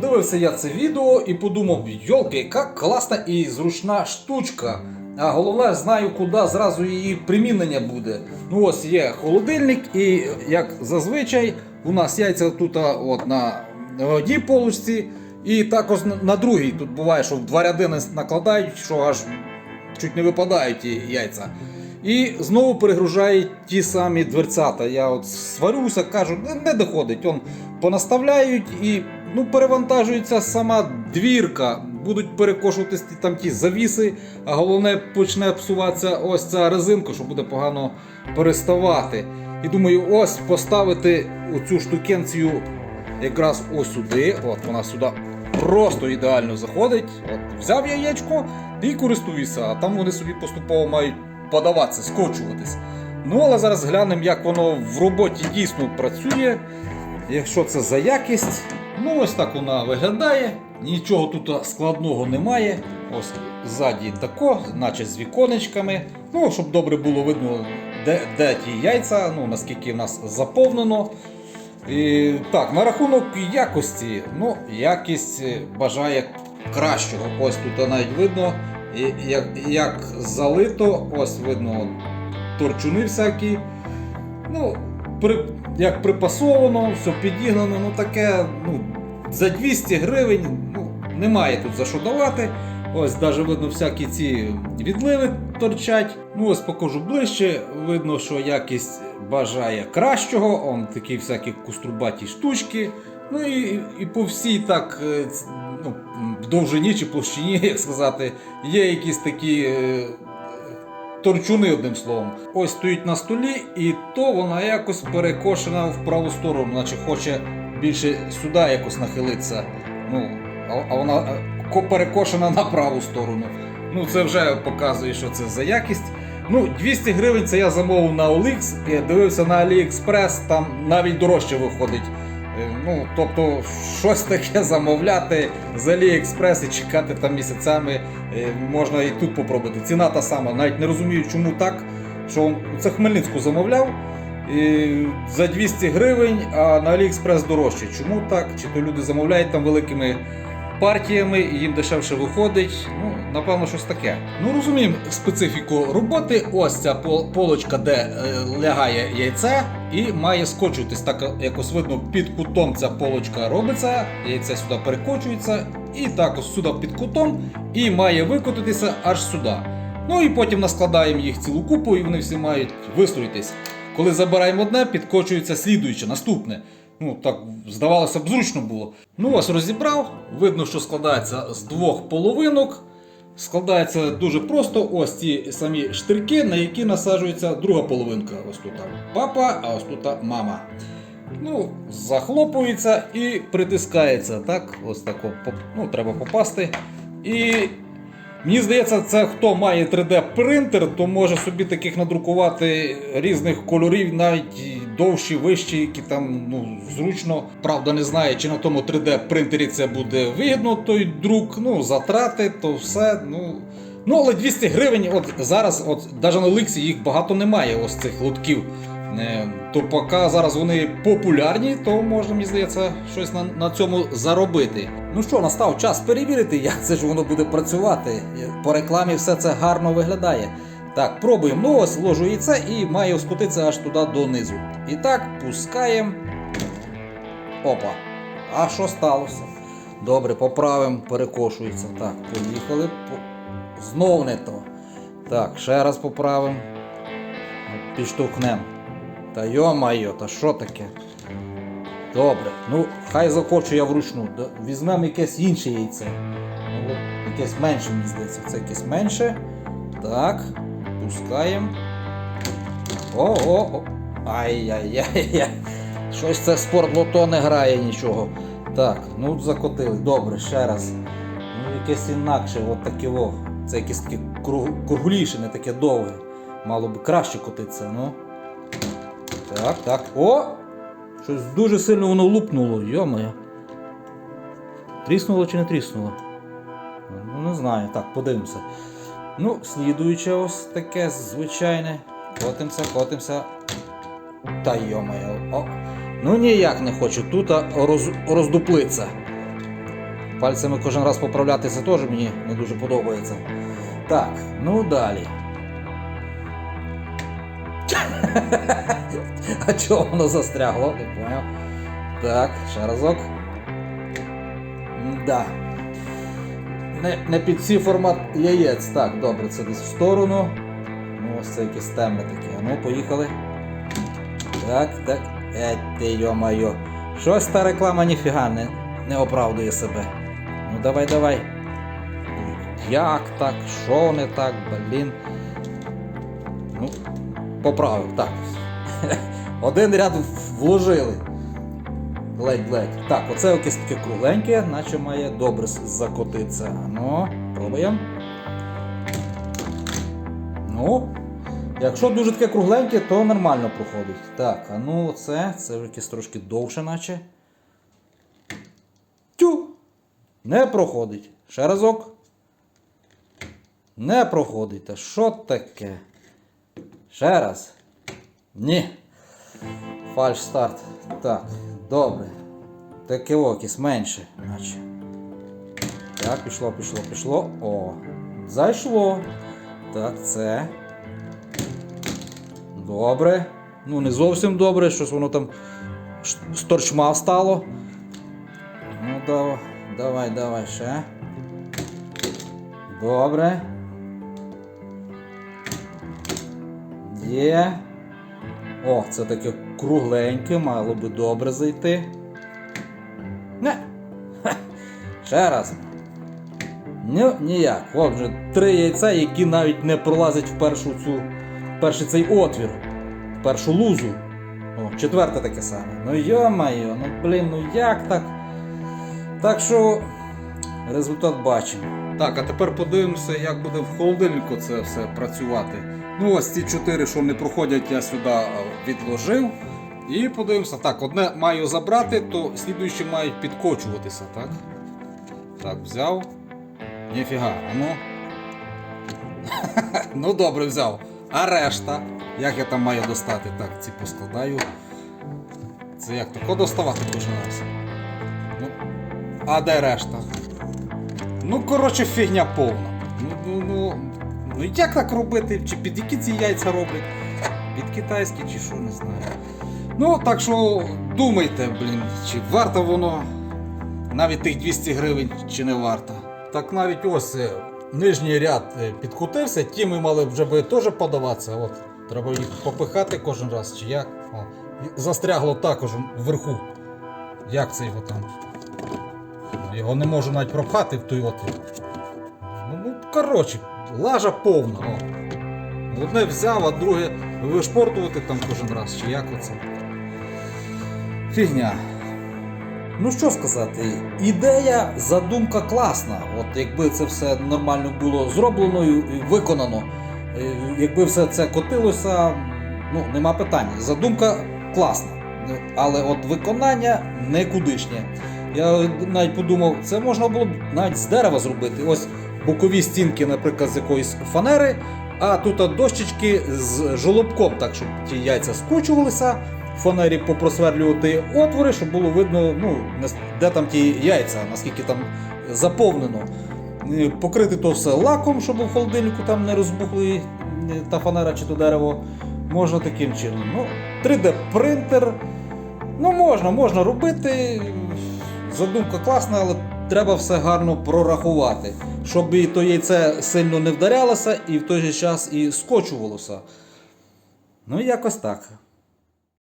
подивився я це відео і подумав, йолки, яка класна і зручна штучка. А головне, знаю, куди зразу її примінення буде. Ну ось є холодильник, і як зазвичай, у нас яйця тут от, на одній полочці, і також на- другій. Тут буває, що в два ряди накладають, що аж чуть не випадають ті яйця. І знову перегружають ті самі дверцята. Я от сварюся, кажу, не, не доходить. Он понаставляють і ну, перевантажується сама двірка. Будуть перекошуватись там ті завіси, а головне почне псуватися ось ця резинка, що буде погано переставати. І думаю, ось поставити оцю штукенцію якраз ось сюди. От вона сюди просто ідеально заходить. От взяв яєчко і користуюся, а там вони собі поступово мають подаватися, скочуватись. Ну, але зараз глянемо, як воно в роботі дійсно працює. Якщо це за якість, ну ось так вона виглядає. Нічого тут складного немає. Ось ззаді тако, наче з віконечками. Ну, щоб добре було видно, де, де ті яйця, ну наскільки в нас заповнено. І, так, на рахунок якості. Ну, якість бажає кращого. Ось тут навіть видно, як, як залито, ось видно торчуни всякі. Ну, при, як припасовано, все підігнано, ну таке, ну, за 200 гривень ну, немає тут за що давати. Ось навіть видно всякі ці відливи торчать. Ну ось покажу ближче. Видно, що якість бажає кращого. Он такі всякі куструбаті штучки. Ну і, і по всій так е, ну, довжині чи площині, як сказати, є якісь такі. Торчуни, одним словом. Ось стоїть на столі, і то вона якось перекошена в праву сторону, наче хоче більше сюди якось нахилитися. Ну, а, а вона е, перекошена на праву сторону. Ну, це вже показує, що це за якість. Ну, 200 гривень це я замовив на OLX, я дивився на AliExpress, там навіть дорожче виходить. Е, Ну, тобто, щось таке замовляти з AliExpress і чекати там місяцями е, можна і тут попробувати. Ціна та сама. Навіть не розумію, чому так. Що це Хмельницьку замовляв і за 200 гривень, а на AliExpress дорожче. Чому так? Чи то люди замовляють там великими партіями їм дешевше виходить? Ну, напевно, щось таке. Ну розуміємо специфіку роботи. Ось ця полочка, де е, лягає яйце, і має скочуватись так, якось видно, під кутом ця полочка робиться, яйце сюди перекочується, і так ось сюди під кутом, і має викотитися аж сюди. Ну і потім наскладаємо їх цілу купу, і вони всі мають вистроїтись. Коли забираємо одне, підкочується слідуюче, наступне. Ну так здавалося б, зручно було. Ну ось розібрав. Видно, що складається з двох половинок. Складається дуже просто. Ось ці самі штирки, на які насаджується друга половинка. Ось тут папа, а ось тут мама. Ну, захлопується і притискається. Так, ось так. поп- Ну, треба попасти. І Мені здається, це хто має 3D принтер, то може собі таких надрукувати різних кольорів, навіть довші, вищі, які там ну, зручно. Правда, не знаю, чи на тому 3D принтері це буде вигідно, той друк, ну, затрати, то все. Ну, ну але 200 гривень, от зараз, от навіть на Ликсі їх багато немає, ось цих лотків. Е, То поки зараз вони популярні, то можна, мені здається, щось на, на цьому заробити. Ну що, настав час перевірити, як це ж воно буде працювати. По рекламі все це гарно виглядає. Так, пробуємо. Ну ось ложу яйце і має скотитися аж туди донизу. І так, пускаємо. Опа. А що сталося? Добре, поправимо, перекошується. Так, поїхали. По- Знов не то. Так, ще раз поправимо. Підштовхнемо. Та йо-майо, та що таке? Добре, ну хай закочу я вручну. Візьмемо якесь інше яйце. Ну, якесь менше, мені здається. Це якесь менше. Так, пускаємо. О-о-о. Ай-яй-яй-яй. Щось це спортлото не грає нічого. Так, ну закотили. Добре, ще раз. Ну, якесь інакше, от таке во. Це якесь таке кругліше, не таке довге. Мало би краще котитися, ну. Так, так. О! Щось дуже сильно воно лупнуло, йомає. Тріснуло чи не тріснуло? Ну, не знаю. Так, подивимося. Ну, слідуюче ось таке звичайне. Котимося, котимося. Та йомає. О. Ну ніяк не хочу тут роз, роздуплиться. Пальцями кожен раз поправлятися теж мені не дуже подобається. Так, ну далі. А чого воно застрягло? Не поняв. Так, ще разок. Да. Не, не під цей формат яєць. Так, добре, це десь в сторону. Ну, ось це якесь темне таке. Ну, поїхали. Так, так. Е, йо-майо. Щось та реклама ніфіга не, не оправдує себе. Ну давай, давай. Як так? Що не так, блін? Ну, поправив, так. Один ряд вложили. Ледь-ледь. Так, оце якесь таке кругленьке, наче має добре закотитися. Ну, пробуємо. Ну, якщо дуже таке кругленьке, то нормально проходить. Так, а ну це, це якесь трошки довше, наче. Тю! Не проходить. Ще разок. Не проходить. Та що таке? Ще раз. Ні. Фальш старт. Так, добре. Таке окіс менше, наче. Так, пішло, пішло, пішло. О. Зайшло. Так, це. Добре. Ну, не зовсім добре, щось воно там ш- з торчма стало. Ну, давай, давай, давай ще. Добре. Є. О, це таке кругленьке, мало би добре зайти. Не. Ха. Ще раз. Ну, ніяк. От вже три яйця, які навіть не пролазять в першу цю, перший цей отвір, в першу лузу. О, четверте таке саме. Ну йо-майо, ну блін, ну як так? Так що результат бачимо. Так, а тепер подивимося, як буде в холодильнику це все працювати. Ну, ось ці чотири, що не проходять, я сюди е, відложив. І подивимося. Так, одне маю забрати, то слідуючі мають підкочуватися, так? Так, взяв. Ніфіга, а ну. добре, взяв. А решта, як я там маю достати? Так, ці поскладаю. Це як тако доставати раз? Ну, а де решта? Ну, коротше, фігня повна. Ну, ну, ну, ну як так робити? Чи під які ці яйця роблять? Під китайські чи що, не знаю. Ну, так що думайте, блін, чи варто воно навіть тих 200 гривень, чи не варто. Так навіть ось е, нижній ряд е, підкрутився, ті ми мали вже би теж подаватися. От, треба їх попихати кожен раз, чи як. О, застрягло також вверху. Як це його там? Його не можу навіть пропхати в той отвір. Ну, ну коротше, лажа повна. О. Одне взяв, а друге вишпортувати там кожен раз, чи як оце. Фігня. Ну що сказати, ідея, задумка класна. От якби це все нормально було зроблено і виконано, е, якби все це котилося, ну нема питань. Задумка класна. Але от виконання никудишнє. Я навіть подумав, це можна було б навіть з дерева зробити. Ось бокові стінки, наприклад, з якоїсь фанери, а тут дощечки з жолобком, так щоб ті яйця скручувалися, в фанері попросверлювати отвори, щоб було видно, ну, де там ті яйця, наскільки там заповнено. Е, Покрити то все лаком, щоб у холодильнику там не розбухли е, та фанера чи то дерево. Можна таким чином. Ну, 3D принтер. Ну, можна, можна робити. Задумка класна, але треба все гарно прорахувати, щоб і то яйце сильно не вдарялося і в той же час і скочувалося. Ну, якось так.